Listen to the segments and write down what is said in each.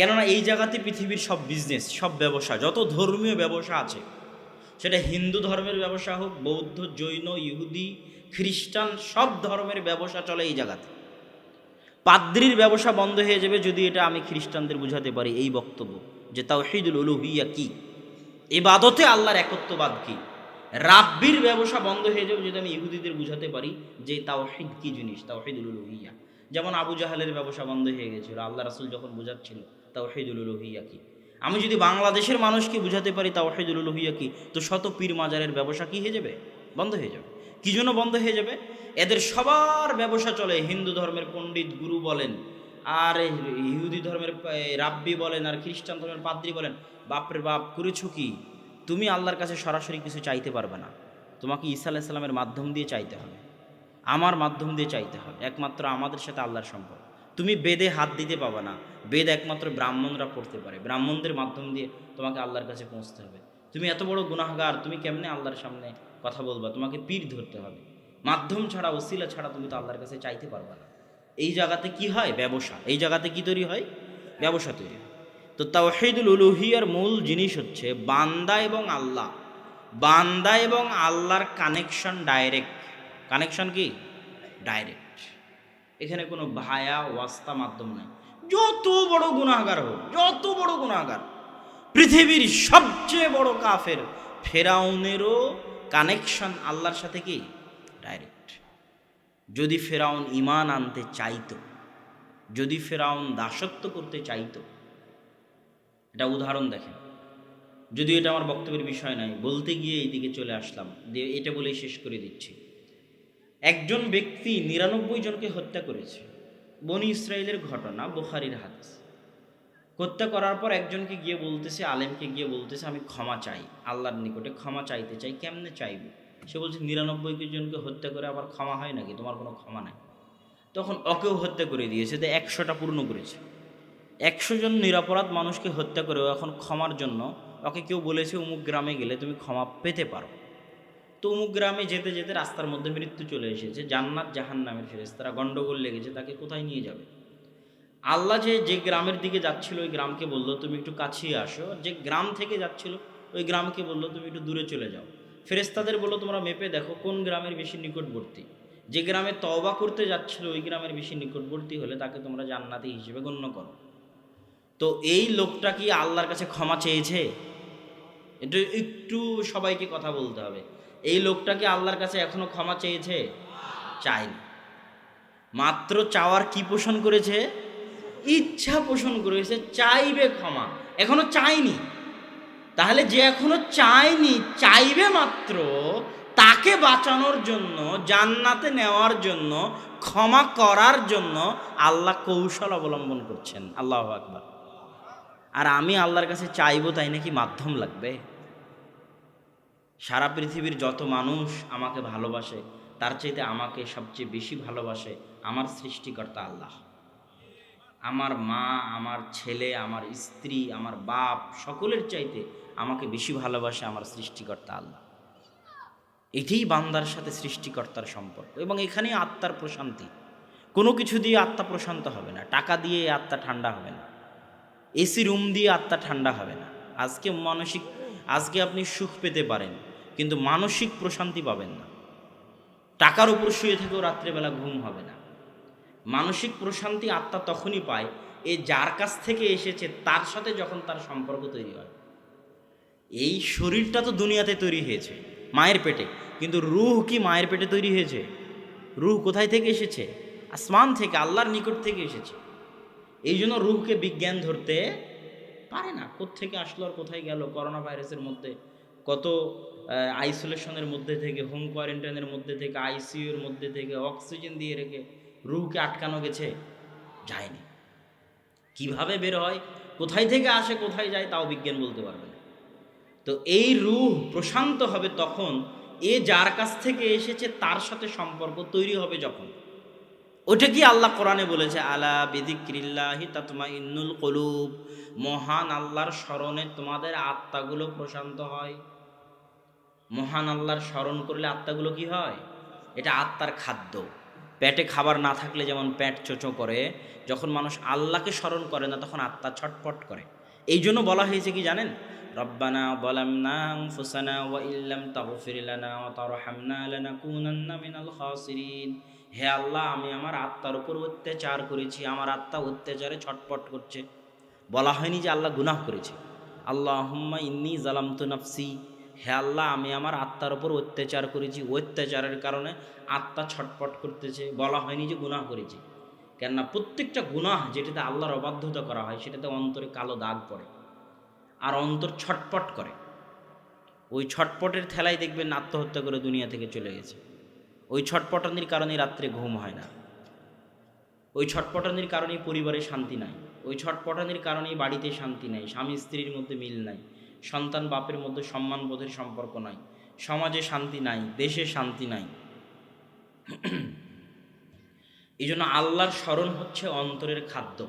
কেননা এই জায়গাতে পৃথিবীর সব বিজনেস সব ব্যবসা, যত ধর্মীয় ব্যবসা আছে, সেটা হিন্দু ধর্মের ব্যবসা হোক, বৌদ্ধ, জৈন, ইহুদি, খ্রিস্টান, সব ধর্মের ব্যবসা চলে এই জায়গাতে পাদ্রির ব্যবসা বন্ধ হয়ে যাবে যদি এটা আমি খ্রিস্টানদের বুঝাতে পারি এই বক্তব্য, যে তাওহিদুল উলুহিয়া কি? এবাদতে আল্লাহর একত্ববাদ কি? রাব্বির ব্যবসা বন্ধ হয়ে যাবে যদি আমি ইহুদিদের বুঝাতে পারি যে তাওহিদ কি জিনিস, তাওহিদুল উলুহিয়া। যেমন আবু জাহালের ব্যবসা বন্ধ হয়ে গেছিল, আল্লাহ রাসুল যখন বোঝাচ্ছিল তাওহিদুল উলুহিয়া কি? আমি যদি বাংলাদেশের মানুষকে বুঝাতে পারি তাওহিদুল উলুহিয়া কি, তো শত পীর মাজারের ব্যবসা কি হয়ে যাবে? বন্ধ হয়ে যাবে। কি জন্য বন্ধ হয়ে যাবে? এদের সবার ব্যবসা চলে, হিন্দু ধর্মের পণ্ডিত গুরু বলেন, আর ইহুদি ধর্মের রাব্বি বলেন, আর খ্রিস্টান ধর্মের পাদ্রী বলেন, বাপরে বাপ, করেছ কি? তুমি আল্লাহর কাছে সরাসরি কিছু চাইতে পারবে না। তোমাকে ঈসা আলাইসাল্লামের মাধ্যম দিয়ে চাইতে হবে। আমার মাধ্যম দিয়ে চাইতে হবে। একমাত্র আমাদের সাথে আল্লাহর সম্পর্ক। তুমি বেদে হাত দিতে পাবে না। বেদ একমাত্র ব্রাহ্মণরা পড়তে পারে। ব্রাহ্মণদের মাধ্যম দিয়ে তোমাকে আল্লাহর কাছে পৌঁছতে হবে। তুমি এত বড় গুনাহগার, তুমি কেমনে আল্লাহর সামনে কথা বলবা? তোমাকে পীর ধরতে হবে। মাধ্যম ছাড়া, ওসিলা ছাড়া তুমি তো আল্লাহর কাছে চাইতে পারবে না। এই জায়গাতে কি হয়? ব্যবসা। এই জায়গাতে কি তৈরি হয়? ব্যবসা তৈরি হয়। তো তাওহিদুল উলুহিয়ার মূল জিনিস হচ্ছে বান্দা এবং আল্লাহ। বান্দা এবং আল্লাহর কানেকশন ডাইরেক্ট কানেকশন কি? ডাইরেক্ট এখানে কোনো ভায়া, ওয়াস্তা মাধ্যম নাই। যত বড় গুণাগার হোক, যত বড় গুণাগার পৃথিবীর সবচেয়ে বড় কাফের ফেরাউনেরও কানেকশন আল্লাহর সাথে কি? ডাইরেক্ট যদি ফেরাউন ইমান আনতে চাইতো, যদি ফেরাউন দাসত্ব করতে চাইতো, এটা উদাহরণ দেখেন। যদিও এটা আমার বক্তব্যের বিষয় নয় বলতে গিয়ে এইদিকে চলে আসলাম, দিয়ে এটা বলেই শেষ করে দিচ্ছি। একজন ব্যক্তি নিরানব্বই জনকে হত্যা করেছে। বনি ইসরায়েলের ঘটনা বোখারির হাদিস। হত্যা করার পর একজনকে গিয়ে বলতেছে, আলেমকে গিয়ে বলতেছে, আমি ক্ষমা চাই, আল্লাহর নিকটে ক্ষমা চাইতে চাই, কেমনে চাইব? সে বলছে, নিরানব্বই জনকে হত্যা করে আবার ক্ষমা হয় নাকি? তোমার কোনো ক্ষমা নাই। তখন ওকেও হত্যা করে দিয়েছে তো একশোটা পূর্ণ করেছে। একশো জন নিরাপরাধ মানুষকে হত্যা করে ও এখন ক্ষমার জন্য ওকে কেউ বলেছে, অমুক গ্রামে গেলে তুমি ক্ষমা পেতে পারো। তো অমুক গ্রামে যেতে যেতে রাস্তার মধ্যে মৃত্যু চলে এসেছে, জান্নাত জাহান নামের ফেরেস তারা গণ্ডগোল লেগেছে, তাকে কোথায় নিয়ে যাবে? আল্লাহ যে যে গ্রামের দিকে যাচ্ছিল, ওই গ্রামকে বলল, তুমি একটু কাছিয়ে আসো। যে গ্রাম থেকে যাচ্ছিল, ওই গ্রামকে বলল, তুমি একটু দূরে চলে যাও। ফেরেস্তাদের বলল, তোমরা মেপে দেখো কোন গ্রামের বেশি নিকটবর্তী। যে গ্রামে তওবা করতে যাচ্ছিল, ওই গ্রামের বেশি নিকটবর্তী হলে তাকে তোমরা জান্নাতি হিসেবে গণ্য করো। তো এই লোকটা কি আল্লাহর কাছে ক্ষমা চেয়েছে? এটা একটু সবাইকে কথা বলতে হবে। এই লোকটা কি আল্লাহর কাছে এখনও ক্ষমা চেয়েছে? চায়নি। মাত্র চাওয়ার কি পোষণ করেছে? ইচ্ছা পোষণ করেছে, চাইবে ক্ষমা। এখনও চাইনি তাহলে যে এখনও চায়নি, চাইবে মাত্র তাকে বাঁচানোর জন্য, জান্নাতে নেওয়ার জন্য, ক্ষমা করার জন্য আল্লাহ কৌশল অবলম্বন করছেন। আল্লাহ আকবার। আর আমি আল্লাহর কাছে চাইব তাই নাকি মাধ্যম লাগবে? সারা পৃথিবীর যত মানুষ আমাকে ভালোবাসে, তার চাইতে আমাকে সবচেয়ে বেশি ভালোবাসে আমার সৃষ্টিকর্তা আল্লাহ। আমার মা, আমার ছেলে, আমার স্ত্রী, আমার বাপ সকলের চাইতে আমাকে বেশি ভালোবাসে আমার সৃষ্টিকর্তা আল্লাহ। এটাই বান্দার সাথে সৃষ্টিকর্তার সম্পর্ক এবং এখানেই আত্মার প্রশান্তি। কোনো কিছু দিয়ে আত্মা প্রশান্ত হবে না, টাকা দিয়ে আত্মা ঠান্ডা হবে না, এসি রুম দিয়ে আত্মা ঠান্ডা হবে না। আজকে মানসিক, আজকে আপনি সুখ পেতে পারেন। কিন্তু মানসিক প্রশান্তি পাবেন না। টাকার উপর শুয়ে থেকেও রাত্রেবেলা ঘুম হবে না। মানসিক প্রশান্তি আত্মা তখনই পায় এ যার কাছ থেকে এসেছে তার সাথে যখন তার সম্পর্ক তৈরি হয়। এই শরীরটা তো দুনিয়াতে তৈরি হয়েছে, মায়ের পেটে। কিন্তু রুহ কি মায়ের পেটে তৈরি হয়েছে? রুহ কোথায় থেকে এসেছে? আসমান থেকে, আল্লাহর নিকট থেকে এসেছে। এই জন্য রুহকে বিজ্ঞান ধরতে পারে না। কোত্থেকে আসলো আর কোথায় গেল? করোনা ভাইরাসের মধ্যে কত আইসোলেশনের মধ্যে থেকে হোম কোয়ারেন্টাইনের মধ্যে থেকে আইসিইউর মধ্যে থেকে অক্সিজেন দিয়ে রেখে রুহকে আটকানো গেছে? যায়নি। কীভাবে বের হয়? কোথায় থেকে আসে, কোথায় যায়, তাও বিজ্ঞান বলতে পারবে না। তো এই রুহ প্রশান্ত হবে তখন, এ যার কাছ থেকে এসেছে, তার সাথে সম্পর্ক তৈরি হবে যখন। ওটা কি আল্লাহ কোরআনে বলেছে? আলা বিদিক্রিল্লাহি তাতমা ইন্নুল কলুব। মহান আল্লাহর স্মরণে তোমাদের আত্মাগুলো প্রশান্ত হয়। মহান আল্লাহর স্মরণ করলে আত্মাগুলো কি হয়? এটা আত্মার খাদ্য। পেটে খাবার না থাকলে যেমন পেট চোচো করে, যখন মানুষ আল্লাহকে স্মরণ করে না, তখন আত্মা ছটপট করে। এই জন্য বলা হয়েছে কি জানেন? রব্বানা বলামনা ফুসানা ওয়া ইল্লাম তাগফির লানা ওয়া তারহামনা লানাকুনান্না মিনাল খাসিরিন। হে আল্লাহ, আমি আমার আত্মার উপর অত্যাচার করেছি, আমার আত্মা অত্যাচারে ছটপট করছে। বলা হয়নি যে আল্লাহ গুনাহ করেছে। আল্লাহ ইন্নি জালামতু নাফসি হে আল্লাহ, আমি আমার আত্মার উপর অত্যাচার করেছি। অত্যাচারের কারণে আত্মা ছটপট করতেছে, বলা হয়নি যে গুনাহ করেছি। কেননা প্রত্যেকটা গুনাহ যেটাতে আল্লাহর অবাধ্যতা করা হয়, সেটাতে অন্তরে কালো দাগ পড়ে আর অন্তর ছটপট করে। ওই ছটপটের ঠেলাই দেখবেন আত্মহত্যা করে দুনিয়া থেকে চলে গেছে। ওই ছটপটানির কারণে রাত্রে ঘুম হয় না। ওই ছটপটানির কারণেই পরিবারে শান্তি নাই। ওই ছটপটানির কারণেই বাড়িতে শান্তি নাই। স্বামী স্ত্রীর মধ্যে মিল নাই। সন্তান বাপের মধ্যে সম্মানবোধের সম্পর্ক নাই। সমাজে শান্তি নাই, দেশে শান্তি নাই। এই জন্য আল্লাহর স্মরণ হচ্ছে অন্তরের খাদ্য।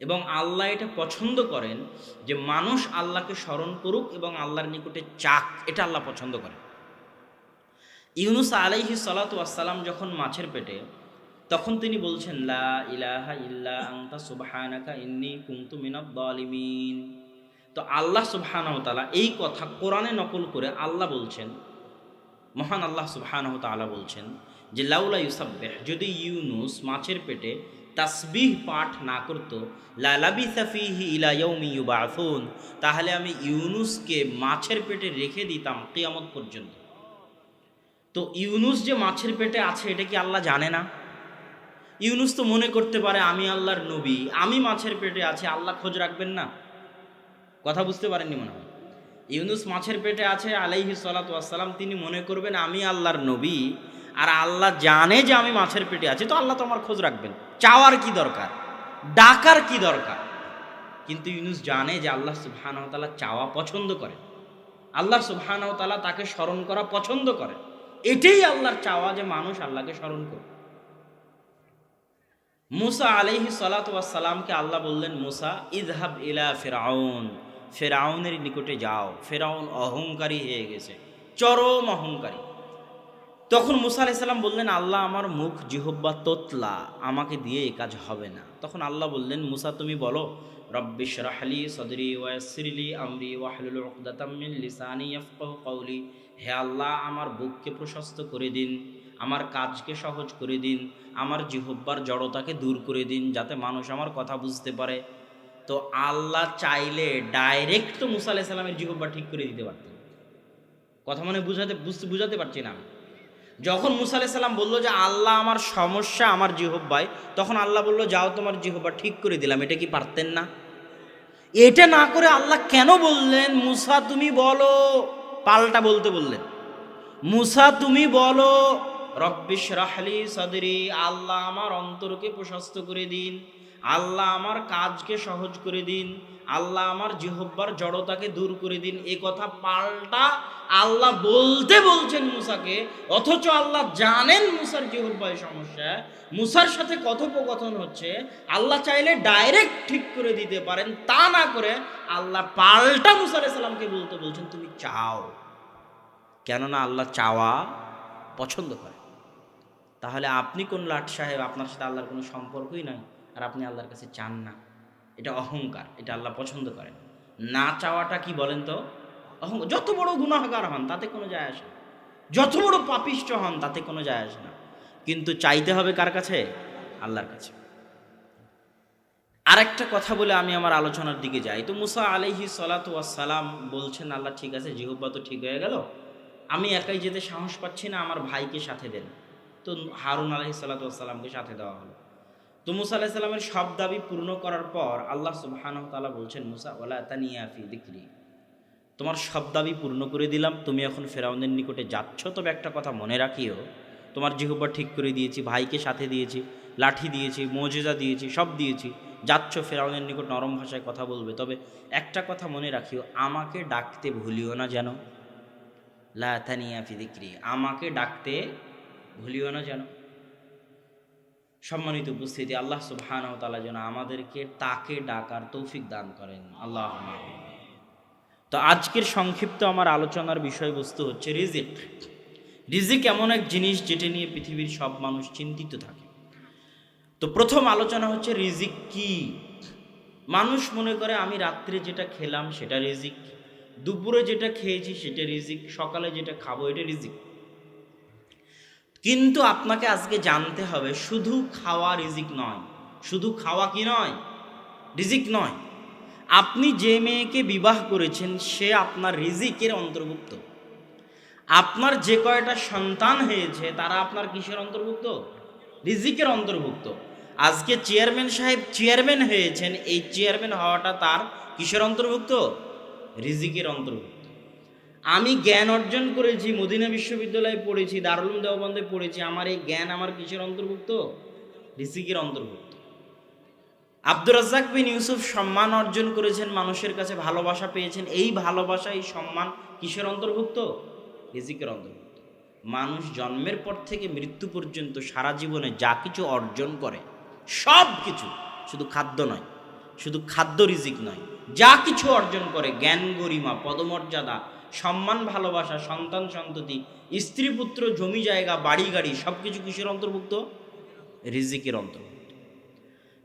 এবং আল্লাহ এটা পছন্দ করেন যে মানুষ আল্লাহকে স্মরণ করুক এবং আল্লাহর নিকটে চাক, এটা আল্লাহ পছন্দ করেন। ইউনুস আলাইহি সালাতু আসসালাম যখন মাছের পেটে, তখন তিনি বলছেন, লা ইলাহা ইল্লা আনতা সুবহানাকা ইন্নী কুনতু মিনাদ জালিমিন তো আল্লাহ সুবহানাহু তাআলা এই কথা কোরআনে নকল করে আল্লাহ বলছেন, মহান আল্লাহ সুবহানাহু তাআলা বলছেন যে, লাউলা ইউসাব্বিহ, যদি ইউনুস মাছের পেটে তাসবিহ পাঠ না করতো লালাবি সাফিহি ইলা ইয়াউমি ইউবাসুন, তাহলে আমি ইউনুসকে মাছের পেটে রেখে দিতাম কিয়ামত পর্যন্ত। তো ইউনুস যে মাছের পেটে আছে, এটা কি আল্লাহ জানে না? ইউনুস তো মনে করতে পারে, আমি আল্লাহর নবী, আমি মাছের পেটে আছি, আল্লাহ খোঁজ রাখবেন না? কথা বুঝতে পারেননি মনে হয়। ইউনুস মাছের পেটে আছে, আলাইহি সালাতাম তিনি মনে করবেন আমি আল্লাহর নবী, আর আল্লাহ জানে যে আমি মাছের পেটে আছি, তো আল্লাহ তো আমার খোঁজ রাখবেন। চাওয়ার কি দরকার? ডাকার কি দরকার? কিন্তু ইউনুস জানে যে আল্লাহ সুবহানাহু চাওয়া পছন্দ করে। আল্লাহ সুবহানাহু তাআলা তাকে স্মরণ করা পছন্দ করে। এটাই আল্লাহর চাওয়া যে মানুষ আল্লাহকে স্মরণ করে মুসা আলাইহি সালাতামকে আল্লাহ বললেন, মুসা ইদহাব ইলা ফেরাউন ফেরাউনের নিকটে যাও। ফেরাউন অহংকারী হয়ে গেছে, চরম অহংকারী। তখন মুসা আলাইসাল্লাম বললেন, আল্লাহ আমার মুখ জিহব্বা তোতলা, আমাকে দিয়ে এ কাজ হবে না। তখন আল্লাহ বললেন, মুসা, তুমি বলো রব্বিশ রাহলি সদরি ওয়াসিরলি আমরি ওয়াহলুল উকদাতাম মিন লিসানি ইয়াফকাহু কওলি। হে আল্লাহ, আমার বুককে প্রশস্ত করে দিন, আমার কাজকে সহজ করে দিন, আমার জিহব্বার জড়তাকে দূর করে দিন, যাতে মানুষ আমার কথা বুঝতে পারে। তো আল্লাহ চাইলে ডাইরেক্ট তো মুসা আলাইসাল্লামের জিহব্বা ঠিক করে দিতে পারতেন। কথা মানে বুঝাতে, বুঝতে বুঝাতে পারছি না যখন মুসা আলাইসাল্লাম বলল যে আল্লাহ আমার সমস্যা, আমার জিহব্বায় তখন আল্লাহ বলল, যাও তোমার জিহব্বা ঠিক করে দিলাম, এটা কি পারতেন না? এটা না করে আল্লাহ কেন বললেন, মুসা, তুমি বলো। পাল্টা বলতে বললেন। মুসা, তুমি বলো। রব্বিশ রাহলি সদরি, আল্লাহ আমার অন্তরকে প্রশস্ত করে দিন। আল্লাহ আমার কাজকে সহজ করে দিন, আল্লাহ আমার জিহব্বার জড়তাকে দূর করে দিন। এ কথা পাল্টা আল্লাহ বলতে বলছেন মুসাকে, অথচ আল্লাহ জানেন মুসার জিহব্বায় সমস্যা। মুসার সাথে কথোপকথন হচ্ছে, আল্লাহ চাইলে ডাইরেক্ট ঠিক করে দিতে পারেন, তা না করে আল্লাহ পাল্টা মুসা আলাইসাল্লামকে বলতে বলছেন, তুমি চাও। কেননা আল্লাহ চাওয়া পছন্দ করে। তাহলে আপনি কোন লাট সাহেব, আপনার সাথে আল্লাহর কোনো সম্পর্কই নাই? আর আপনি আল্লাহর কাছে চান না। এটা অহংকার, এটা আল্লাহ পছন্দ করেন। না চাওয়াটা কি বলেন তো? অহং, যত বড় গুণাহগার হন, তাতে কোনো যায় আসে না। যত বড় পাপিষ্ট হন, তাতে কোনো যায় আসে না। কিন্তু চাইতে হবে কার কাছে? আল্লাহর কাছে। আরেকটা কথা বলে আমি আমার আলোচনার দিকে যাই। তো মুসা আলহি সালাম বলছেন, আল্লাহ, ঠিক আছে জিহুব্বা তো ঠিক হয়ে গেল। আমি একাই যেতে সাহস পাচ্ছি না, আমার ভাইকে সাথে দেন। তো হারুন আলহি সাল্লাতামকে সাথে দেওয়া হলো। তো মুসা আলাহি সাল্লামের সব দাবি পূর্ণ করার পর আল্লাহ সুবাহান তালা বলছেন, মুসা ওলা তানিয়াফি দিকরি। তোমার সব দাবি পূর্ণ করে দিলাম। তুমি এখন ফেরাউনের নিকটে যাচ্ছ। তবে একটা কথা মনে রাখিও, তোমার জিহব্বা ঠিক করে দিয়েছি, ভাইকে সাথে দিয়েছি, লাঠি দিয়েছি, মজেজা দিয়েছি, সব দিয়েছি। যাচ্ছ, ফেরাউনের নিকট নরম ভাষায় কথা বলবে। তবে একটা কথা মনে রাখিও, আমাকে ডাকতে ভুলিও না যেন। লাথানিয়া ফিদিক্রি আমাকে ডাকতে ভুলিও না যেন। সম্মানিত উপস্থিতি, আল্লাহ সুবহান তালা যেন আমাদেরকে তাকে ডাকার তৌফিক দান করেন। আল্লাহ তো আজকের সংক্ষিপ্ত আমার আলোচনার বিষয়বস্তু হচ্ছে রিজিক। রিজিক এমন এক জিনিস যেটা নিয়ে পৃথিবীর সব মানুষ চিন্তিত থাকে। তো প্রথম আলোচনা হচ্ছে রিজিক কি? মানুষ মনে করে, আমি রাত্রে যেটা খেলাম সেটা রিজিক, দুপুরে যেটা খেয়েছি সেটা রিজিক, সকালে যেটা খাব এটা রিজিক। কিন্তু আপনাকে আজকে জানতে হবে, শুধু খাওয়া রিজিক নয়। শুধু খাওয়া কি নয়? রিজিক নয়। আপনি যে মেয়েকে বিবাহ করেছেন, সে আপনার রিজিকের অন্তর্ভুক্ত। আপনার যে কয়টা সন্তান হয়েছে, তারা আপনার কিসের অন্তর্ভুক্ত? রিজিকের অন্তর্ভুক্ত। আজকে চেয়ারম্যান সাহেব চেয়ারম্যান হয়েছেন, এই চেয়ারম্যান হওয়াটা তার কিসের অন্তর্ভুক্ত? রিজিকের অন্তর্ভুক্ত। আমি জ্ঞান অর্জন করেছি, মদিনা বিশ্ববিদ্যালয়ে পড়েছি, দারুল দেওবন্দে পড়েছি, আমার এই জ্ঞান আমার কিসের অন্তর্ভুক্ত? রিজিকের অন্তর্ভুক্ত। আব্দুর রাজ্জাক বিন ইউসুফ সম্মান অর্জন করেছেন, মানুষের কাছে ভালোবাসা পেয়েছেন, এই ভালোবাসা, এই সম্মান কিসের অন্তর্ভুক্ত? রিজিকের অন্তর্ভুক্ত। মানুষ জন্মের পর থেকে মৃত্যু পর্যন্ত সারা জীবনে যা কিছু অর্জন করে, সব কিছু শুধু খাদ্য নয়, শুধু খাদ্য রিজিক নয়, যা কিছু অর্জন করে, জ্ঞান গরিমা, পদমর্যাদা সম্মান, ভালোবাসা, সন্তান সন্ততি, স্ত্রী পুত্র, জমি জায়গা, বাড়ি গাড়ি সব কিছু কিসের অন্তর্ভুক্ত? রিজিকের অন্তর্ভুক্ত।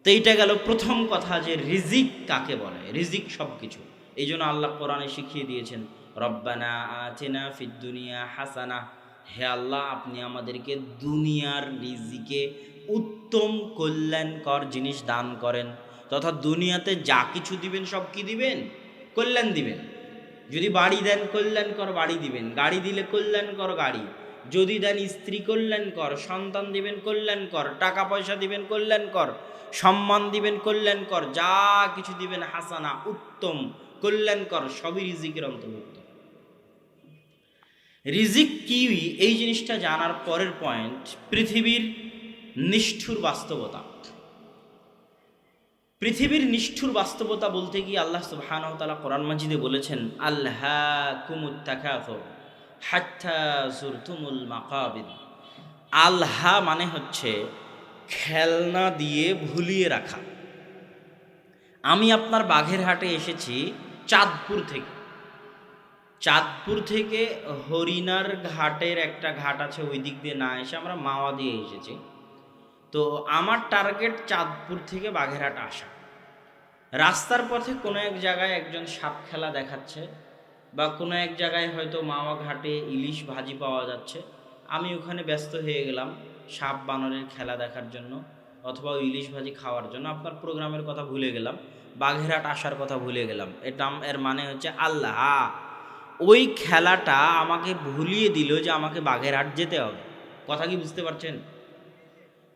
তো এইটা গেল প্রথম কথা যে রিজিক কাকে বলে? রিজিক সব কিছু এই জন্য আল্লাহ কোরআনে শিখিয়ে দিয়েছেন, রব্বানা আচেনা ফিদ দুনিয়া হাসানা। হে আল্লাহ, আপনি আমাদেরকে দুনিয়ার রিজিকে উত্তম কল্যাণকর জিনিস দান করেন, তথা দুনিয়াতে যা কিছু দিবেন, সব কি দিবেন? কল্যাণ দিবেন। যদি বাড়ি দেন কল্যাণকর বাড়ি দিবেন, গাড়ি দিলে কল্যাণকর গাড়ি। যদি দেন স্ত্রী কল্যাণকর, সন্তান দিবেন কল্যাণকর, টাকা পয়সা দিবেন কল্যাণকর, সম্মান দিবেন কল্যাণকর, যা কিছু দিবেন হাসানা, উত্তম, কল্যাণকর, সবই রিজিকের অন্তর্ভুক্ত। রিজিক কি? এই জিনিসটা জানার পরের পয়েন্ট পৃথিবীর নিষ্ঠুর বাস্তবতা। পৃথিবীর নিষ্ঠুর বাস্তবতা বলতে গিয়ে আল্লাহ সুবহানাহু কোরআন মাজিদে বলেছেন আল্লাহ কুমুত তাকাফুর হাত্তা জুরতুমুল মাকাবিদ। আল্লাহ মানে হচ্ছে খেলনা দিয়ে ভুলিয়ে রাখা। আমি আপনার বাঘেরহাটে এসেছি চাঁদপুর থেকে। চাঁদপুর থেকে হরিণার ঘাটের একটা ঘাট আছে ওই দিক দিয়ে না এসে আমরা মাওয়া দিয়ে এসেছি। তো আমার টার্গেট চাঁদপুর থেকে বাঘেরহাট আসা। রাস্তার পথে কোনো এক জায়গায় একজন সাপ খেলা দেখাচ্ছে বা কোনো এক জায়গায় হয়তো মাওয়া ঘাটে ইলিশ ভাজি পাওয়া যাচ্ছে। আমি ওখানে ব্যস্ত হয়ে গেলাম সাপ বানরের খেলা দেখার জন্য অথবা ইলিশ ভাজি খাওয়ার জন্য। আপনার প্রোগ্রামের কথা ভুলে গেলাম বাঘেরহাট আসার কথা ভুলে গেলাম। এটা এর মানে হচ্ছে আল্লাহ। ওই খেলাটা আমাকে ভুলিয়ে দিল যে আমাকে বাঘেরহাট যেতে হবে। কথা কি বুঝতে পারছেন?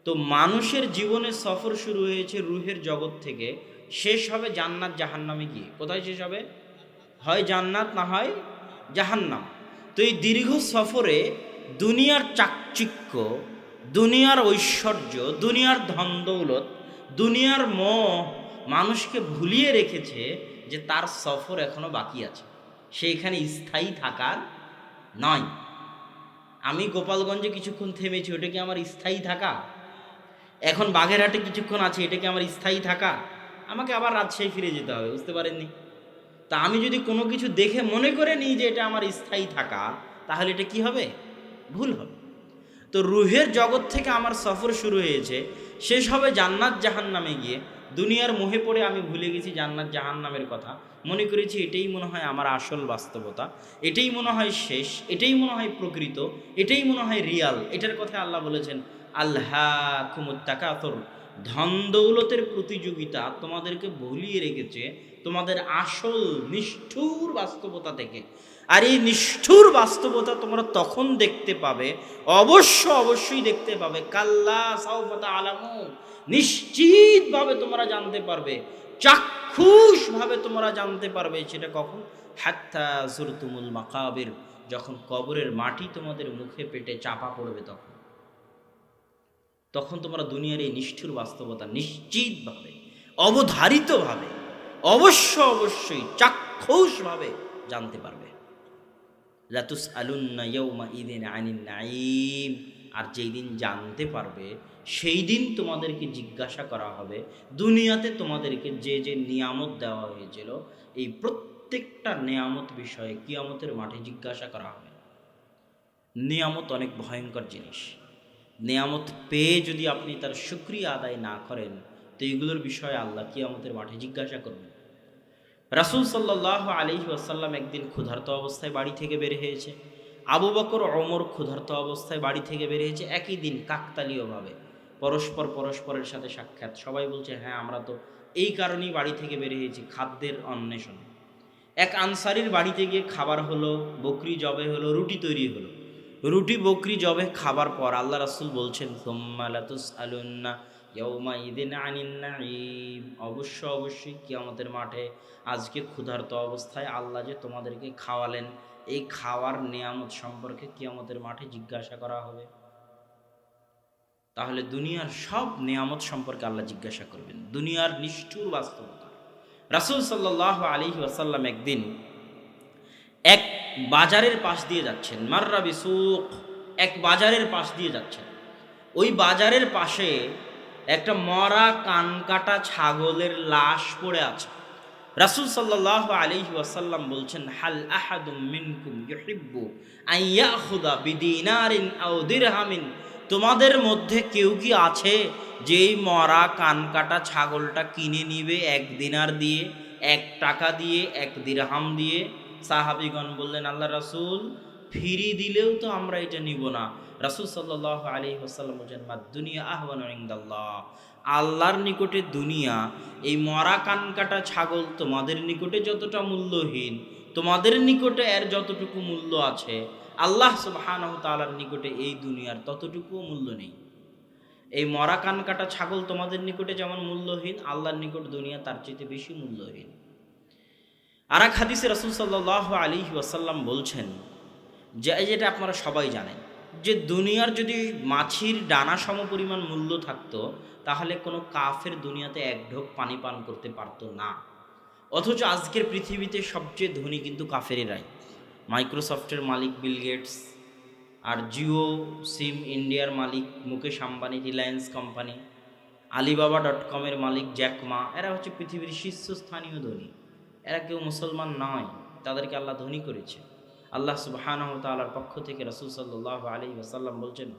তো মানুষের জীবনের সফর শুরু হয়েছে রুহের জগৎ থেকে। শেষ হবে জান্নাত জাহান্নামে গিয়ে। কোথায় শেষ হবে? হয় জান্নাত না হয় জাহান্নাম। তো এই দীর্ঘ সফরে দুনিয়ার চাকচিক্য, দুনিয়ার ঐশ্বর্য, দুনিয়ার ধন দৌলত, দুনিয়ার মোহ মানুষকে ভুলিয়ে রেখেছে যে তার সফর এখনও বাকি আছে। সেইখানে স্থায়ী থাকার নয়। আমি গোপালগঞ্জে কিছুক্ষণ থেমেছি, ওটা কি আমার স্থায়ী থাকা? এখন বাঘেরহাটে কিছুক্ষণ আছে এটা কি আমার স্থায়ী থাকা। আমাকে আবার রাজশাহী ফিরে যেতে হবে, বুঝতে পারেননি? তা আমি যদি কোনো কিছু দেখে মনে করে নিই যে এটা আমার স্থায়ী থাকা, তাহলে এটা কি হবে? ভুল হবে। তো রুহের জগৎ থেকে আমার সফর শুরু হয়েছে, শেষ হবে জান্নাত জাহান নামে গিয়ে। দুনিয়ার মোহে পড়ে আমি ভুলে গেছি জান্নাত জাহান নামের কথা। মনে করেছি এটাই মনে হয় আমার আসল বাস্তবতা, এটাই মনে হয় শেষ, এটাই মনে হয় প্রকৃত, এটাই মনে হয় রিয়াল, এটার কথা আল্লাহ বলেছেন আল্লাহ কুমুত্তাকাতর ধন দৌলতের প্রতিযোগিতা তোমাদেরকে ভুলিয়ে রেখেছে, তোমাদের আসল নিষ্ঠুর বাস্তবতা থেকে আর এই নিষ্ঠুর বাস্তবতা তোমরা তখন দেখতে পাবে, অবশ্য অবশ্যই দেখতে পাবে, কাল্লা সাউফতা আলামু। নিশ্চিতভাবে তোমরা জানতে পারবে, চাক্ষুষভাবে তোমরা জানতে পারবে সেটা কখন? হাত্তা জুরতুমুল মাকাবির, যখন কবরের মাটি তোমাদের মুখে পেটে চাপা পড়বে তখন। তখন তোমরা দুনিয়ার এই নিষ্ঠুর বাস্তবতা নিশ্চিতভাবে, অবধারিতভাবে, অবশ্য অবশ্যই চাক্ষুষভাবে জানতে পারবে। লাতুস আলুন্না ইদিন আনিন নাইম আর যেই দিন জানতে পারবে, সেই দিন তোমাদেরকে জিজ্ঞাসা করা হবে, দুনিয়াতে তোমাদেরকে যে যে নিয়ামত দেওয়া হয়েছিল, এই প্রত্যেকটা নিয়ামত বিষয়ে কিয়ামতের মাঠে জিজ্ঞাসা করা হবে। নিয়ামত অনেক ভয়ঙ্কর জিনিস। নিয়ামত পেয়ে যদি আপনি তার সুক্রিয়া আদায় না করেন, তো এগুলোর বিষয়ে আল্লাহ কি কিয়ামতের মাঠে জিজ্ঞাসা করবেন। রাসুল সাল্লাহ আলী ওয়াসাল্লাম একদিন ক্ষুধার্ত অবস্থায় বাড়ি থেকে বের হয়েছে। আবু বকর অমর ক্ষুধার্ত অবস্থায় বাড়ি থেকে বের হয়েছে, একই দিন কাকতালীয়ভাবে। পরস্পর পরস্পরের সাথে সাক্ষাৎ। সবাই বলছে হ্যাঁ আমরা তো এই কারণেই বাড়ি থেকে বের হয়েছি, খাদ্যের অন্বেষণে। এক আনসারির বাড়িতে গিয়ে খাবার হলো, বকরি জবে হলো, রুটি তৈরি হলো। রুটি, বকরি জবে খাবার পর আল্লাহ রাসুল বলছেন অবশ্য, অবশ্যই কিয়ামতের মাঠে আজকে ক্ষুধার্ত অবস্থায় আল্লাহ যে তোমাদেরকে খাওয়ালেন, এই খাওয়ার নিয়ামত সম্পর্কে কিয়ামতের মাঠে জিজ্ঞাসা করা হবে। তাহলে দুনিয়ার সব নিয়ামত সম্পর্কে আল্লাহ জিজ্ঞাসা করবেন। দুনিয়ার নিষ্ঠুর বাস্তবতা। রাসুল সাল্লাহ আলী ওয়াসাল্লাম একদিন এক বাজারের পাশ দিয়ে যাচ্ছেন। মার্রা বিসুক, এক বাজারের পাশ দিয়ে যাচ্ছেন। ওই বাজারের পাশে একটা মরা কানকাটা ছাগলের লাশ পড়ে আছে। রাসুল সাল্লাহ আলী ওয়াসাল্লাম বলছেন, হাল আহাদুম মিনকুম ইউহিব্বু তোমাদের মধ্যে কেউ কি আছে যেই মরা কানকাটা ছাগলটা কিনে নিবে এক দিনার দিয়ে, এক টাকা দিয়ে, এক দিরহাম দিয়ে? সাহাবিগণ বললেন আল্লাহ রাসুল ফিরি দিলেও তো আমরা এটা নিব না। রাসুল সাল্লাহ আলী হাসাল্লাম বলছেন মা দুনিয়া আহ্বান আল্লাহর নিকটে দুনিয়া, এই মরা কানকাটা ছাগল তোমাদের নিকটে যতটা মূল্যহীন, তোমাদের নিকটে এর যতটুকু মূল্য আছে, আল্লাহ সুবহানাহু তালার নিকটে এই দুনিয়ার ততটুকুও মূল্য নেই। এই মরা কান কাটা ছাগল তোমাদের নিকটে যেমন মূল্যহীন, আল্লাহর নিকট দুনিয়া তার চেয়ে বেশি মূল্যহীন। আর এক হাদিসে রসুল সাল্লাহ আলী ওয়াসাল্লাম বলছেন যে যেটা আপনারা সবাই জানেন, যে দুনিয়ার যদি মাছির ডানা সম পরিমাণ মূল্য থাকতো, তাহলে কোনো কাফের দুনিয়াতে এক ঢোক পানি পান করতে পারতো না। অথচ আজকের পৃথিবীতে সবচেয়ে ধনী কিন্তু কাফেরেরাই মাইক্রোসফটের মালিক বিল গেটস আর জিও সিম ইন্ডিয়ার মালিক Mukesh Ambani, Reliance company, Alibaba dot কমের মালিক জ্যাকমা এরা হচ্ছে পৃথিবীর শীর্ষস্থানীয় ধনী। এরা কেউ মুসলমান নয়, তাদেরকে আল্লাহ ধনী করেছে। আল্লাহ সুবাহানহ তালার পক্ষ থেকে রসুল সাল্লাহ আলী ওসাল্লাম বলছেন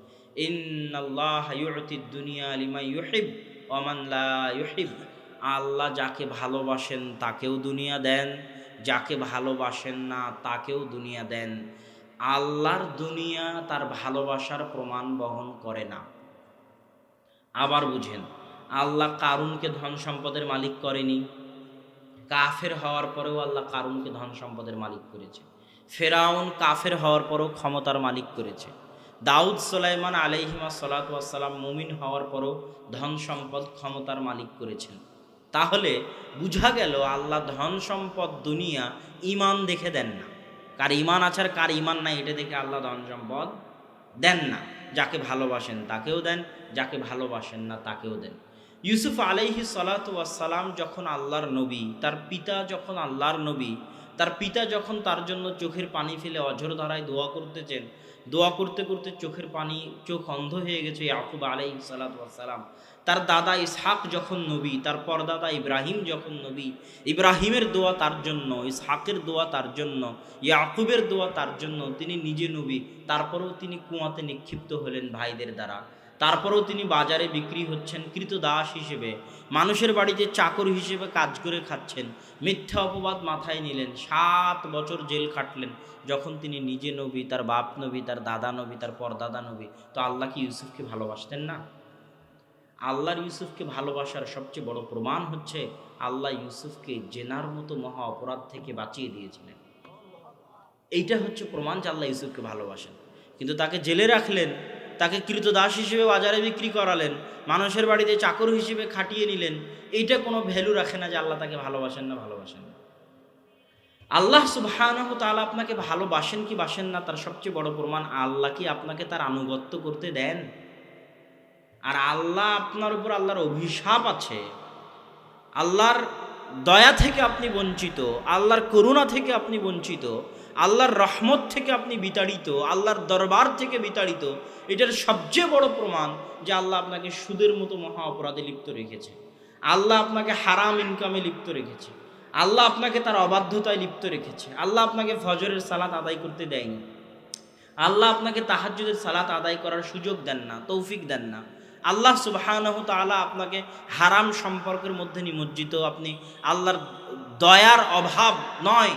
আল্লাহ যাকে ভালোবাসেন তাকেও দুনিয়া দেন, যাকে ভালোবাসেন না তাকেও দুনিয়া দেন। আল্লাহর দুনিয়া তার ভালোবাসার প্রমাণ বহন করে না। আবার বুঝেন, আল্লাহ কারুনকে ধন সম্পদের মালিক করেনি কাফের হওয়ার পরেও আল্লাহ কারুনকে ধন সম্পদের মালিক করেছে। ফেরাউন কাফের হওয়ার পরেও ক্ষমতার মালিক করেছে। দাউদ সোলাইমান আলাইহিমা সালাতাম মুমিন হওয়ার পরও ধন সম্পদ ক্ষমতার মালিক করেছেন। তাহলে বুঝা গেল আল্লাহ ধন সম্পদ দুনিয়া ইমান দেখে দেন না। কার ইমান আছে আর কার ইমান নাই এটা দেখে আল্লাহ ধন সম্পদ দেন না। যাকে ভালোবাসেন তাকেও দেন, যাকে ভালোবাসেন না তাকেও দেন। ইউসুফ আলাইহি সালাতাম যখন আল্লাহর নবী, তার পিতা যখন আল্লাহর নবী, তার পিতা যখন তার জন্য চোখের পানি ফেলে অঝর ধারায় দোয়া করতেছেন, দোয়া করতে করতে চোখের পানি, চোখ অন্ধ হয়ে গেছে ইয়াকুব আলাই সালাতাম তার দাদা ইসহাক যখন নবী, তার পরদাদা ইব্রাহিম যখন নবী, ইব্রাহিমের দোয়া তার জন্য, ইসহাকের দোয়া তার জন্য, ইয়াকুবের দোয়া তার জন্য, তিনি নিজে নবী, তারপরেও তিনি কুয়াতে নিক্ষিপ্ত হলেন ভাইদের দ্বারা। তারপরেও তিনি বাজারে বিক্রি হচ্ছেন কৃত দাস হিসেবে। মানুষের বাড়িতে চাকর হিসেবে কাজ করে খাচ্ছেন। মিথ্যা অপবাদ মাথায় নিলেন। সাত বছর জেল খাটলেন। যখন তিনি নিজে নবী, তার বাপ নবী, তার দাদা নবী, তার পরদাদা নবী, তো আল্লাহ কি ইউসুফকে ভালোবাসতেন না? আল্লাহর ইউসুফকে ভালোবাসার সবচেয়ে বড় প্রমাণ হচ্ছে আল্লাহ ইউসুফকে জেনার মতো মহা অপরাধ থেকে বাঁচিয়ে দিয়েছিলেন। এইটা হচ্ছে প্রমাণ যে আল্লাহ ইউসুফকে ভালোবাসেন। কিন্তু তাকে জেলে রাখলেন তাকে কৃতদাস হিসেবে বাজারে বিক্রি করালেন, মানুষের বাড়িতে চাকর হিসেবে খাটিয়ে নিলেন। এইটা কোনো ভ্যালু রাখে না যে আল্লাহ তাকে ভালোবাসেন না ভালোবাসেন। না আল্লাহ সুবাহানহ তালা আপনাকে ভালোবাসেন কি বাসেন না, তার সবচেয়ে বড় প্রমাণ আল্লাহ কি আপনাকে তার আনুগত্য করতে দেন? আর আল্লাহ আপনার উপর আল্লাহর অভিশাপ আছে। আল্লাহর দয়া থেকে আপনি বঞ্চিত, আল্লাহর করুণা থেকে আপনি বঞ্চিত। আল্লাহর রহমত থেকে আপনি বিতাড়িত, আল্লাহর দরবার থেকে বিতাড়িত, এটার সবচেয়ে বড় প্রমাণ যে আল্লাহ আপনাকে সুদের মতো মহা অপরাধে লিপ্ত রেখেছে। আল্লাহ আপনাকে হারাম ইনকামে লিপ্ত রেখেছে। আল্লাহ আপনাকে তার অবাধ্যতায় লিপ্ত রেখেছে। আল্লাহ আপনাকে ফজরের সালাত আদায় করতে দেয়নি। আল্লাহ আপনাকে তাহাজ্জুদের সালাত আদায় করার সুযোগ দেন না, তৌফিক দেন না। আল্লাহ সুবাহানহ তাআলা আপনাকে হারাম সম্পর্কের মধ্যে নিমজ্জিত। আপনি আল্লাহর দয়ার অভাব নয়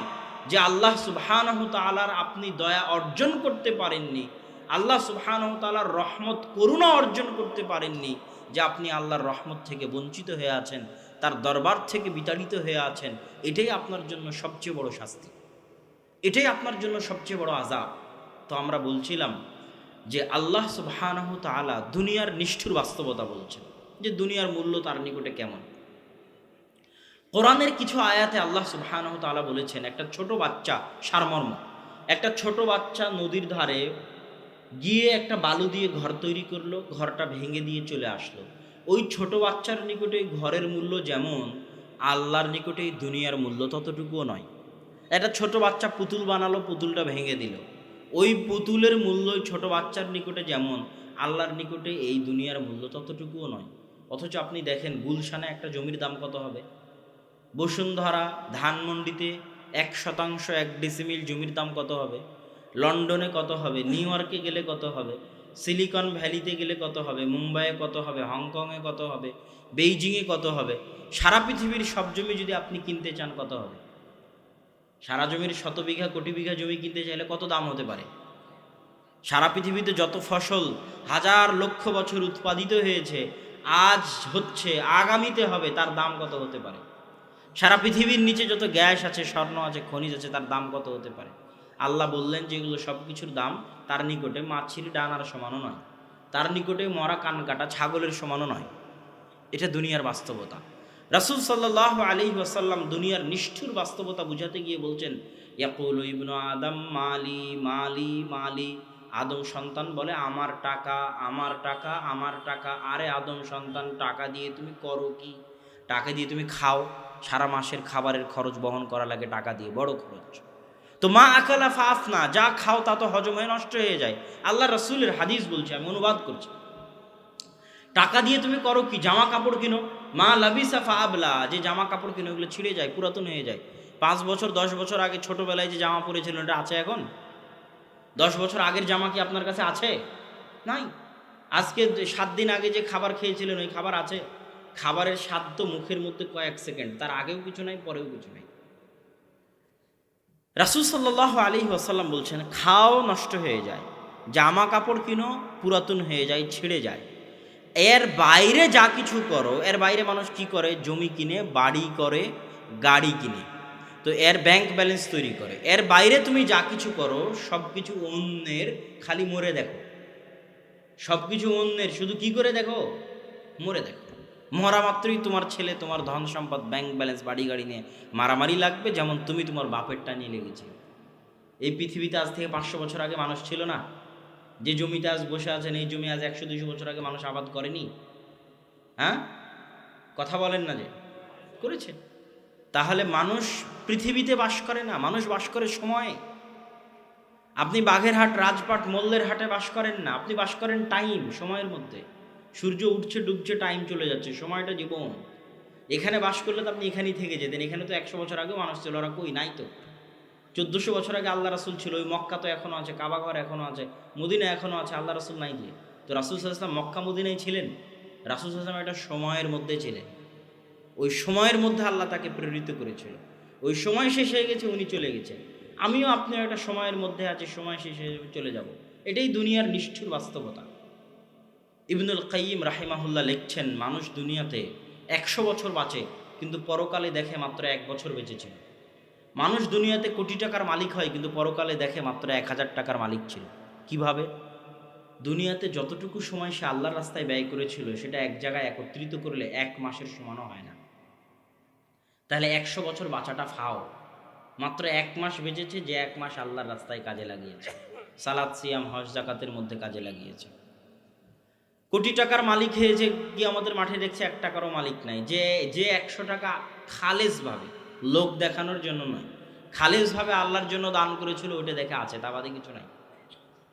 যে আল্লাহ সুবহানহ তাআলার আপনি দয়া অর্জন করতে পারেননি। আল্লাহ সুবহানহ তাআলার রহমত, করুণা অর্জন করতে পারেননি যে আপনি আল্লাহর রহমত থেকে বঞ্চিত হয়ে আছেন, তার দরবার থেকে বিতাড়িত হয়ে আছেন। এটাই আপনার জন্য সবচেয়ে বড় শাস্তি। এটাই আপনার জন্য সবচেয়ে বড় আজাব তো আমরা বলছিলাম যে আল্লাহ সুবহানাহ তাআলা দুনিয়ার নিষ্ঠুর বাস্তবতা বলছেন যে দুনিয়ার মূল্য তার নিকটে কেমন? কোরআনের কিছু আয়াতে আল্লাহ সুবহানাহু তাআলা বলেছেন, একটা ছোট বাচ্চা সারমর্ম, একটা ছোট বাচ্চা নদীর ধারে গিয়ে একটা বালু দিয়ে ঘর তৈরি করল, ঘরটা ভেঙে দিয়ে চলে আসলো। ওই ছোট বাচ্চার নিকটে ঘরের মূল্য যেমন, আল্লাহর নিকটে দুনিয়ার মূল্য ততটুকুও নয়। একটা ছোট বাচ্চা পুতুল বানালো, পুতুলটা ভেঙে দিল। ওই পুতুলের মূল্য ছোট বাচ্চার নিকটে যেমন, আল্লাহর নিকটে এই দুনিয়ার মূল্য ততটুকুও নয়। অথচ আপনি দেখেন, গুলশানে একটা জমির দাম কত হবে? বসুন্ধরা ধানমন্ডিতে এক শতাংশ এক ডিসিমিল জমির দাম কত হবে? লন্ডনে কত হবে? নিউ ইয়র্কে গেলে কত হবে? সিলিকন ভ্যালিতে গেলে কত হবে? মুম্বাইয়ে কত হবে? হংকংয়ে কত হবে? বেইজিংয়ে কত হবে? সারা পৃথিবীর সব জমি যদি আপনি কিনতে চান, কত হবে? সারা জমির শত বিঘা, কোটি বিঘা জমি কিনতে চাইলে কত দাম হতে পারে? সারা পৃথিবীতে যত ফসল হাজার লক্ষ বছর উৎপাদিত হয়েছে, আজ হচ্ছে, আগামীতে হবে, তার দাম কত হতে পারে? সারা পৃথিবীর নিচে যত গ্যাস আছে, স্বর্ণ আছে, খনিজ আছে, তার দাম কত হতে পারে? আল্লাহ বললেন যেগুলো সব কিছুর দাম তার নিকটে মাছির ডানার সমানও নয়। তার নিকটে মরা কান কাটা ছাগলের সমানও নয়। এটা দুনিয়ার বাস্তবতা। রাসুল সাল্লাহ আলী ওয়াসাল্লাম দুনিয়ার নিষ্ঠুর বাস্তবতা বুঝাতে গিয়ে বলছেন, ইয়াকুল ইবনু আদম, মালি মালি মালি। আদম সন্তান বলে, আমার টাকা আমার টাকা আমার টাকা। আরে আদম সন্তান, টাকা দিয়ে তুমি করো কি? টাকা দিয়ে তুমি খাও। সারা মাসের খাবারের খরচ বহন করা লাগে টাকা দিয়ে, বড় খরচ। তো মা আকালা ফাফ না যা খাও তা তো হজম হয়ে নষ্ট হয়ে যায়। আল্লাহ রসুলের হাদিস বলছে, আমি অনুবাদ করছি। টাকা দিয়ে তুমি করো কি? জামা কাপড় কিনো। মা লাবিসা ফাবলা যে জামা কাপড় কিনো ওগুলো ছিঁড়ে যায়, পুরাতন হয়ে যায়। পাঁচ বছর, দশ বছর আগে ছোটোবেলায় যে জামা পরেছিলেন ওটা আছে এখন? দশ বছর আগের জামা কি আপনার কাছে আছে? নাই। আজকে সাত দিন আগে যে খাবার খেয়েছিলেন, ওই খাবার আছে? খাবারের স্বাদ তো মুখের মধ্যে কয়েক সেকেন্ড, তার আগেও কিছু নাই, পরেও কিছু নাই। রাসুল সাল্লাহ আলী ওয়াসাল্লাম বলছেন খাও নষ্ট হয়ে যায় জামা কাপড় কিনো, পুরাতন হয়ে যায়, ছিঁড়ে যায়। এর বাইরে যা কিছু করো, এর বাইরে মানুষ কি করে? জমি কিনে, বাড়ি করে, গাড়ি কিনে। তো এর ব্যাংক ব্যালেন্স তৈরি করে। এর বাইরে তুমি যা কিছু করো সব কিছু অন্যের, খালি মরে দেখো। সব কিছু অন্যের, শুধু কি করে দেখো? মরে দেখো। মরা মাত্রই তোমার ছেলে, তোমার ধন সম্পদ ব্যাংক ব্যালেন্স বাড়ি গাড়ি নিয়ে মারামারি লাগবে, যেমন তুমি তোমার বাপেরটা নিয়ে লেগেছে এই পৃথিবীতে আজ থেকে পাঁচশো বছর আগে মানুষ ছিল না? যে জমিতে আজ বসে আছেন, এই জমি আজ একশো দুশো বছর আগে মানুষ আবাদ করেনি? হ্যাঁ? কথা বলেন না যে। করেছে তাহলে মানুষ পৃথিবীতে বাস করে না? মানুষ বাস করে সময়ে। আপনি বাঘেরহাট, রাজপাট মল্লের হাটে বাস করেন না। আপনি বাস করেন টাইম সময়ের মধ্যে। সূর্য উঠছে, ডুবছে টাইম চলে যাচ্ছে, সময়টা জীবন। এখানে বাস করলে তো আপনি এখানেই থেকে যেতেন, এখানে তো একশো বছর আগেও মানুষ ছিল, ওরা কই? নাই তো। চোদ্দোশো বছর আগে আল্লাহ রাসুল ছিল, ওই মক্কা তো এখনও আছে কাবাঘর এখনও আছে, মদিনা এখনও আছে, আল্লাহ রাসুল নাই যে। তো রাসুল সাল্লাম মক্কা, মদিনায় ছিলেন, রাসুল সাল্লাম একটা সময়ের মধ্যে ছিলেন। ওই সময়ের মধ্যে আল্লাহ তাকে প্রেরিত করেছিল। ওই সময় শেষ হয়ে গেছে, উনি চলে গেছেন। আমিও আপনিও একটা সময়ের মধ্যে আছি, সময় শেষ হয়ে চলে যাব। এটাই দুনিয়ার নিষ্ঠুর বাস্তবতা। ইবনুল কাইম রাহিমাহুল্লাহ লিখছেন, মানুষ দুনিয়াতে একশো বছর বাঁচে, কিন্তু পরকালে দেখে মাত্র এক বছর বেঁচেছিল মানুষ দুনিয়াতে কোটি টাকার মালিক হয়, কিন্তু পরকালে দেখে মাত্র এক হাজার টাকার মালিক ছিল। কীভাবে? দুনিয়াতে যতটুকু সময় সে আল্লাহর রাস্তায় ব্যয় করেছিল, সেটা এক জায়গায় একত্রিত করলে এক মাসের সমানও হয় না। তাহলে একশো বছর বাঁচাটা ফাও। মাত্র এক মাস বেঁচেছে যে এক মাস আল্লাহর রাস্তায় কাজে লাগিয়েছে। সালাদ, সিয়াম, হজ, জাকাতের মধ্যে কাজে লাগিয়েছে। কোটি টাকার মালিক হয়েছে কি আমাদের মাঠে দেখছে, এক টাকারও মালিক নাই। যে যে একশো টাকা খালেজভাবে লোক দেখানোর জন্য নয়, খালেজভাবে আল্লাহর জন্য দান করেছিল, ওইটা দেখে আছে, তা বাদে কিছু নাই।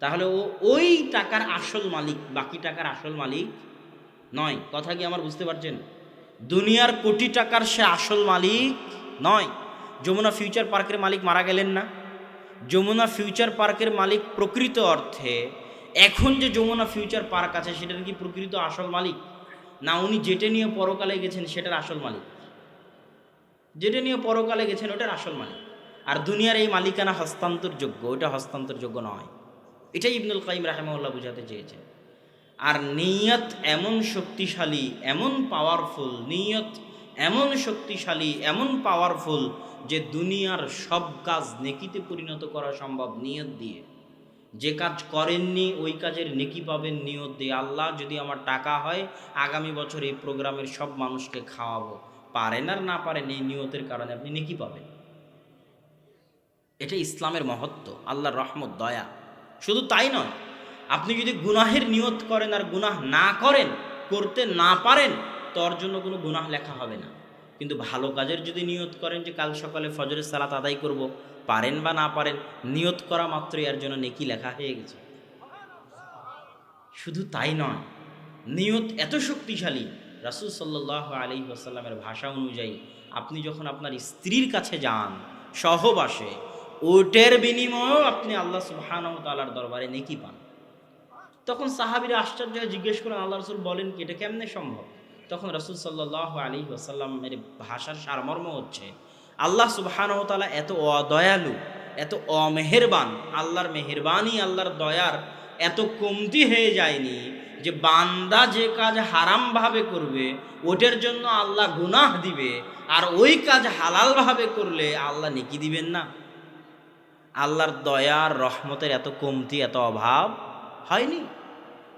তাহলে ও, ওই টাকার আসল মালিক, বাকি টাকার আসল মালিক নয়। কথা কি আমার বুঝতে পারছেন? দুনিয়ার কোটি টাকার সে আসল মালিক নয়। যমুনা ফিউচার পার্কের মালিক মারা গেলেন না। যমুনা ফিউচার পার্কের মালিক প্রকৃত অর্থে এখন যে যমুনা ফিউচার পার্ক আছে, সেটার কি প্রকৃত আসল মালিক? না, উনি যেটা নিয়ে পরকালে গেছেন, সেটার আসল মালিক। যেটা নিয়ে পরকালে গেছেন, ওটার আসল মালিক। আর দুনিয়ার এই মালিকানা হস্তান্তরযোগ্য, ওটা হস্তান্তরযোগ্য নয়। এটাই ইবনুল কাইম রাহেমাউল্লাহ বুঝাতে চেয়েছেন। আর নিয়ত এমন শক্তিশালী, এমন পাওয়ারফুল নিয়ত এমন শক্তিশালী, এমন পাওয়ারফুল যে দুনিয়ার সব কাজ নেকিতে পরিণত করা সম্ভব নিয়ত দিয়ে। যে কাজ করেননি, ওই কাজের নেকি পাবেন নিয়ত দিয়ে আল্লাহ যদি আমার টাকা হয়, আগামী বছর এই প্রোগ্রামের সব মানুষকে খাওয়াবো। পারেন আর না পারেন এই নিয়তের কারণে আপনি নেকি পাবেন। এটা ইসলামের মহত্ব, আল্লাহর রহমত, দয়া। শুধু তাই নয়, আপনি যদি গুনাহের নিয়ত করেন আর গুনাহ না করেন, করতে না পারেন তোর জন্য কোনো গুনাহ লেখা হবে না। কিন্তু ভালো কাজের যদি নিয়ত করেন যে কাল সকালে ফজরের সালাত আদায় করব পারেন বা না পারেন, নিয়ত করা মাত্রই এর জন্য নেকি লেখা হয়ে গেছে। শুধু তাই নয়, নিয়ত এত শক্তিশালী। রাসুল সাল্লাহ আলী আসাল্লামের ভাষা অনুযায়ী আপনি যখন আপনার স্ত্রীর কাছে যান, সহবাসে, ওটের বিনিময়েও আপনি আল্লাহ সুবহান তালার দরবারে নেকি পান। তখন সাহাবিরা আশ্চর্য জিজ্ঞেস করেন আল্লাহ রসুল বলেন কি? এটা কেমনে সম্ভব? তখন রসুল সাল্লাহ আলী আসাল্লামের ভাষার সারমর্ম হচ্ছে আল্লাহ সুবহান তালা এত অদয়ালু, এত অমেহেরবান, আল্লাহর মেহেরবানি, আল্লাহর দয়ার এত কমতি হয়ে যায়নি যে বান্দা যে কাজ হারামভাবে করবে, ওটার জন্য আল্লাহ গুনাহ দিবে আর ওই কাজ হালালভাবে করলে আল্লাহ নেকি দিবেন না। আল্লাহর দয়ার রহমতের এত কমতি, এত অভাব হয়নি?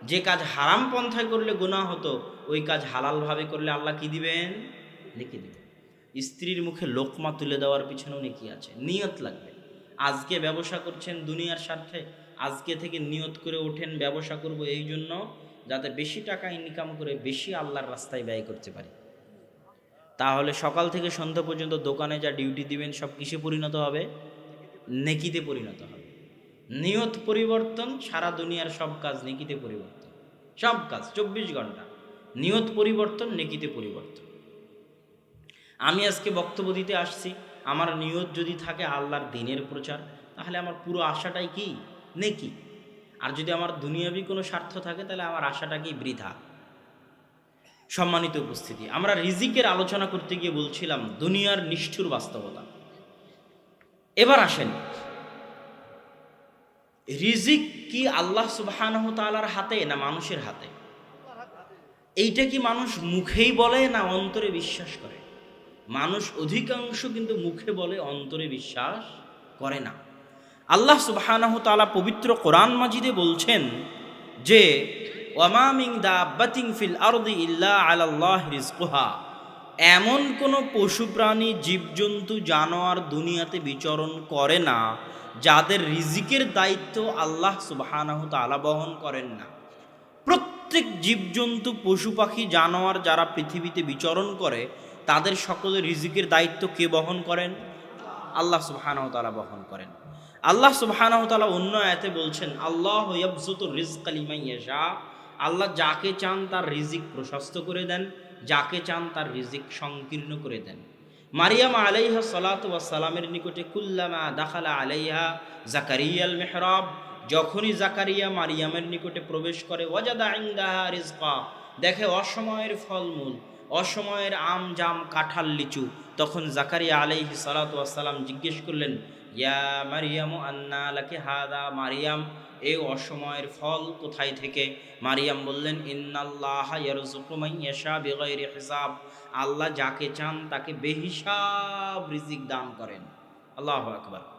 যে কাজ হারাম পন্থায় করলে গুনাহ হতো, ওই কাজ হালালভাবে করলে আল্লাহ কি দিবেন? লিখে দিবেন। স্ত্রীর মুখে লোকমা তুলে দেওয়ার পিছনেও নেকি আছে নিয়ত লাগবে। আজকে ব্যবসা করছেন দুনিয়ার স্বার্থে, আজকে থেকে নিয়ত করে ওঠেন, ব্যবসা করব এই জন্য যাতে বেশি টাকা ইনকাম করে বেশি আল্লাহর রাস্তায় ব্যয় করতে পারি। তাহলে সকাল থেকে সন্ধ্যা পর্যন্ত দোকানে যা ডিউটি দিবেন, সব কিসে পরিণত হবে? নেকিতে পরিণত হবে। নিয়ত পরিবর্তন, সারা দুনিয়ার সব কাজ নেকিতে পরিবর্তন। সব কাজ, চব্বিশ ঘণ্টা। নিয়ত পরিবর্তন, নেকিতে পরিবর্তন। আমি আজকে বক্তব্য দিতে আসছি, আমার নিয়ত যদি থাকে আল্লাহর দিনের প্রচার, তাহলে আমার পুরো আশাটাই কি? নেকি? আর যদি আমার দুনিয়াবি কোনো স্বার্থ থাকে, তাহলে আমার আশাটা কি বৃথা। সম্মানিত উপস্থিতি, আমরা রিজিকের আলোচনা করতে গিয়ে বলছিলাম, দুনিয়ার নিষ্ঠুর বাস্তবতা। এবার আসেন, রিজিক কি আল্লাহ তালার হাতে না মানুষের হাতে? এইটা কি মানুষ মুখেই বলে না অন্তরে বিশ্বাস করে? মানুষ অধিকাংশ কিন্তু মুখে বলে, অন্তরে বিশ্বাস করে না। আল্লাহ তালা পবিত্র কোরআন মাজিদে বলছেন যে ওয়ামামিং দা বাতিং ফিল আরদি ইল্লা আলাল্লাহ রিজকুহা। এমন কোনো পশু প্রাণী, জীবজন্তু, জানোয়ার দুনিয়াতে বিচরণ করে না, যাদের রিজিকের দায়িত্ব আল্লাহ সুবাহানাহ তালা বহন করেন না। প্রত্যেক জীবজন্তু, পশু পাখি, জানোয়ার যারা পৃথিবীতে বিচরণ করে তাদের সকলের রিজিকের দায়িত্ব কে বহন করেন? আল্লাহ সুবাহানাহ তালা বহন করেন। আল্লাহ সুবাহানাহ তালা অন্য আয়াতে বলছেন, আল্লাহ ইয়াবজুতুর রিজক আলিমাইয়াশা আল্লাহ যাকে চান তার রিজিক প্রশস্ত করে দেন, যাকে চান তার রিজিক সংকীর্ণ করে দেন। মারিয়াম আলাইহা সালাত সালামের নিকটে কুল্লামা দাখালা আলাইহা জাকারিয়াল মেহরাব, যখনই জাকারিয়া মারিয়ামের নিকটে প্রবেশ করে, ওয়াজাদা ইংদাহা রিজকা দেখে অসময়ের ফলমূল। অসময়ের আম, জাম, কাঁঠাল, লিচু। তখন জাকারিয়া আলাইহি সালাত সালাম জিজ্ঞেস করলেন, ইয়া মারিয়াম আন্না লাকে হাদা মারিয়াম? এই অসময়ের ফল কোথায় থেকে? মারিয়াম বললেন, ইন্নাল্লাহ হিসাব। আল্লাহ যাকে চান তাকে বেহিসাব রিজিক দান করেন। আল্লাহ আকবার।